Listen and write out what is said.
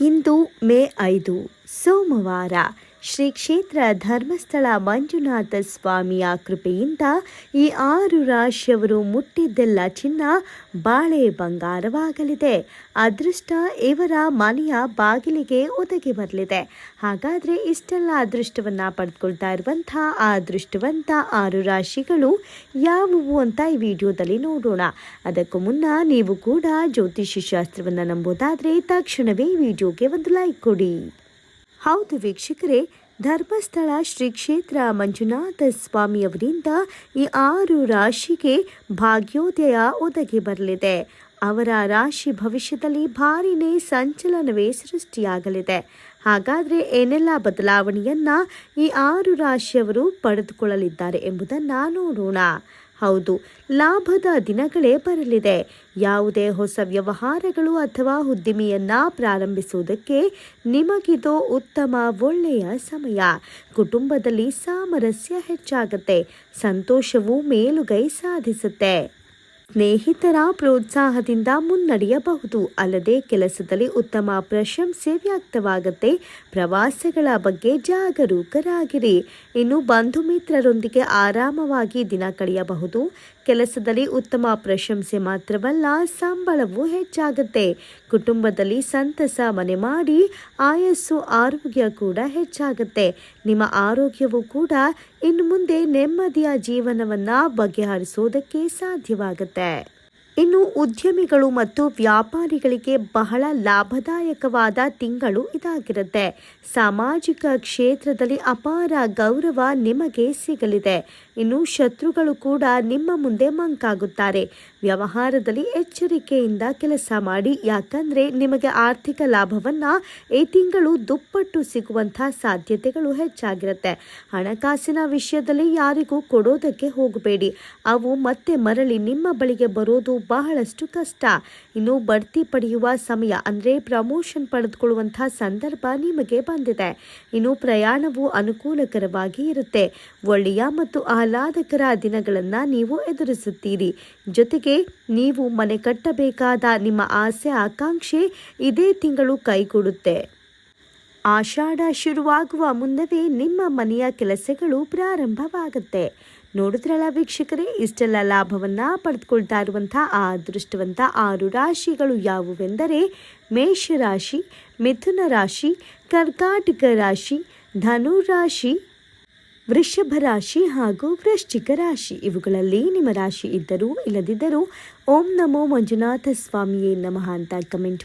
ಇಂದು ಮೇ ಐದು ಸೋಮವಾರ. ಶ್ರೀ ಕ್ಷೇತ್ರ ಧರ್ಮಸ್ಥಳ ಮಂಜುನಾಥ ಸ್ವಾಮಿಯ ಕೃಪೆಯಿಂದ ಈ ಆರು ರಾಶಿಯವರು ಮುಟ್ಟಿದ್ದೆಲ್ಲ ಚಿನ್ನ ಬಾಳೆ ಬಂಗಾರವಾಗಲಿದೆ. ಅದೃಷ್ಟ ಇವರ ಮನೆಯ ಬಾಗಿಲಿಗೆ ಒದಗಿ ಬರಲಿದೆ. ಹಾಗಾದರೆ ಇಷ್ಟೆಲ್ಲ ಅದೃಷ್ಟವನ್ನು ಪಡೆದುಕೊಳ್ತಾ ಇರುವಂಥ ಆ ಅದೃಷ್ಟವಂತ ಆರು ರಾಶಿಗಳು ಯಾವುವು ಅಂತ ಈ ವಿಡಿಯೋದಲ್ಲಿ ನೋಡೋಣ. ಅದಕ್ಕೂ ಮುನ್ನ ನೀವು ಕೂಡ ಜ್ಯೋತಿಷ್ಯ ಶಾಸ್ತ್ರವನ್ನು ನಂಬೋದಾದರೆ ತಕ್ಷಣವೇ ವಿಡಿಯೋಗೆ ಒಂದು ಲೈಕ್ ಕೊಡಿ. ಹೌದು ವೀಕ್ಷಕರೇ, ಧರ್ಮಸ್ಥಳ ಶ್ರೀ ಕ್ಷೇತ್ರ ಮಂಜುನಾಥ ಸ್ವಾಮಿಯವರಿಂದ ಈ ಆರು ರಾಶಿಗೆ ಭಾಗ್ಯೋದಯ ಒದಗಿ ಬರಲಿದೆ. ಅವರ ರಾಶಿ ಭವಿಷ್ಯದಲ್ಲಿ ಭಾರಿನೇ ಸಂಚಲನವೇ ಸೃಷ್ಟಿಯಾಗಲಿದೆ. ಹಾಗಾದರೆ ಏನೆಲ್ಲ ಬದಲಾವಣೆಯನ್ನು ಈ ಆರು ರಾಶಿಯವರು ಪಡೆದುಕೊಳ್ಳಲಿದ್ದಾರೆ ಎಂಬುದನ್ನು ನೋಡೋಣ. ಹೌದು, ಲಾಭದ ದಿನಗಳೇ ಬರಲಿದೆ. ಯಾವುದೇ ಹೊಸ ವ್ಯವಹಾರಗಳು ಅಥವಾ ಉದ್ದಿಮೆಯನ್ನು ಪ್ರಾರಂಭಿಸುವುದಕ್ಕೆ ನಿಮಗಿದು ಉತ್ತಮ ಒಳ್ಳೆಯ ಸಮಯ. ಕುಟುಂಬದಲ್ಲಿ ಸಾಮರಸ್ಯ ಹೆಚ್ಚಾಗುತ್ತೆ, ಸಂತೋಷವು ಮೇಲುಗೈ ಸಾಧಿಸುತ್ತೆ. ಸ್ನೇಹಿತರ ಪ್ರೋತ್ಸಾಹದಿಂದ ಮುನ್ನಡೆಯಬಹುದು. ಅಲ್ಲದೆ ಕೆಲಸದಲ್ಲಿ ಉತ್ತಮ ಪ್ರಶಂಸೆ ವ್ಯಕ್ತವಾಗುತ್ತೆ. ಪ್ರವಾಸಗಳ ಬಗ್ಗೆ ಜಾಗರೂಕರಾಗಿರಿ. ಇನ್ನು ಬಂಧು ಮಿತ್ರರೊಂದಿಗೆ ಆರಾಮವಾಗಿ ದಿನ ಕಳೆಯಬಹುದು. ಕೆಲಸದಲ್ಲಿ ಉತ್ತಮ ಪ್ರಶಂಸೆ ಮಾತ್ರವಲ್ಲ, ಸಂಬಳವೂ ಹೆಚ್ಚಾಗುತ್ತೆ. ಕುಟುಂಬದಲ್ಲಿ ಸಂತಸ ಮನೆ ಮಾಡಿ ಆಯಸ್ಸು ಆರೋಗ್ಯ ಕೂಡ ಹೆಚ್ಚಾಗುತ್ತೆ. ನಿಮ್ಮ ಆರೋಗ್ಯವು ಕೂಡ ಇನ್ನು ಮುಂದೆ ನೆಮ್ಮದಿಯ ಜೀವನವನ್ನು ಬಗೆಹರಿಸೋದಕ್ಕೆ ಸಾಧ್ಯವಾಗುತ್ತೆ. ಇನ್ನು ಉದ್ಯಮಿಗಳು ಮತ್ತು ವ್ಯಾಪಾರಿಗಳಿಗೆ ಬಹಳ ಲಾಭದಾಯಕವಾದ ತಿಂಗಳು ಇದಾಗಿರುತ್ತೆ. ಸಾಮಾಜಿಕ ಕ್ಷೇತ್ರದಲ್ಲಿ ಅಪಾರ ಗೌರವ ನಿಮಗೆ ಸಿಗಲಿದೆ. ಇನ್ನು ಶತ್ರುಗಳು ಕೂಡ ನಿಮ್ಮ ಮುಂದೆ ಮಂಕಾಗುತ್ತಾರೆ. ವ್ಯವಹಾರದಲ್ಲಿ ಎಚ್ಚರಿಕೆಯಿಂದ ಕೆಲಸ ಮಾಡಿ, ಯಾಕಂದರೆ ನಿಮಗೆ ಆರ್ಥಿಕ ಲಾಭವನ್ನು ಈ ತಿಂಗಳು ದುಪ್ಪಟ್ಟು ಸಿಗುವಂತಹ ಸಾಧ್ಯತೆಗಳು ಹೆಚ್ಚಾಗಿರುತ್ತೆ. ಹಣಕಾಸಿನ ವಿಷಯದಲ್ಲಿ ಯಾರಿಗೂ ಕೊಡೋದಕ್ಕೆ ಹೋಗಬೇಡಿ. ಅವು ಮತ್ತೆ ಮರಳಿ ನಿಮ್ಮ ಬಳಿಗೆ ಬರೋದು ಬಹಳಷ್ಟು ಕಷ್ಟ. ಇನ್ನು ಬಡ್ತಿ ಪಡೆಯುವ ಸಮಯ ಅಂದರೆ ಪ್ರಮೋಷನ್ ಪಡೆದುಕೊಳ್ಳುವಂಥ ಸಂದರ್ಭ ನಿಮಗೆ ಬಂದಿದೆ. ಇನ್ನು ಪ್ರಯಾಣವು ಅನುಕೂಲಕರವಾಗಿ ಇರುತ್ತೆ. ಒಳ್ಳೆಯ ಮತ್ತು ಆಹ್ಲಾದಕರ ದಿನಗಳನ್ನು ನೀವು ಎದುರಿಸುತ್ತೀರಿ. ಜೊತೆಗೆ ನೀವು ಮನೆ ಕಟ್ಟಬೇಕಾದ ನಿಮ್ಮ ಆಸೆ, ಆಕಾಂಕ್ಷೆ ಇದೇ ತಿಂಗಳು ಕೈಗೂಡುತ್ತೆ. ಆಷಾಢ ಶುರುವಾಗುವ ಮುನ್ನವೇ ನಿಮ್ಮ ಮನೆಯ ಕೆಲಸಗಳು ಪ್ರಾರಂಭವಾಗುತ್ತೆ. ನೋಡಿದ್ರಲ್ಲ ವೀಕ್ಷಕರೇ, ಇಷ್ಟೆಲ್ಲ ಲಾಭವನ್ನು ಪಡೆದುಕೊಳ್ತಾ ಇರುವಂಥ ಆ ಅದೃಷ್ಟವಂತ ಆರು ರಾಶಿಗಳು ಯಾವುವೆಂದರೆ ಮೇಷರಾಶಿ, ಮಿಥುನ ರಾಶಿ, ಕರ್ಕಾಟಕ ರಾಶಿ ಧನು ರಾಶಿ ವೃಷಭ ರಾಶಿ ಹಾಗೂ ವೃಶ್ಚಿಕ ರಾಶಿ. ಇವುಗಳಲ್ಲಿ ನಿಮ್ಮ ರಾಶಿ ಇದ್ದರೂ ಇಲ್ಲದಿದ್ದರೂ ಓಂ ನಮೋ ಮಂಜುನಾಥ ಸ್ವಾಮಿಯೇ ನಮಃ ಅಂತ ಕಮೆಂಟ್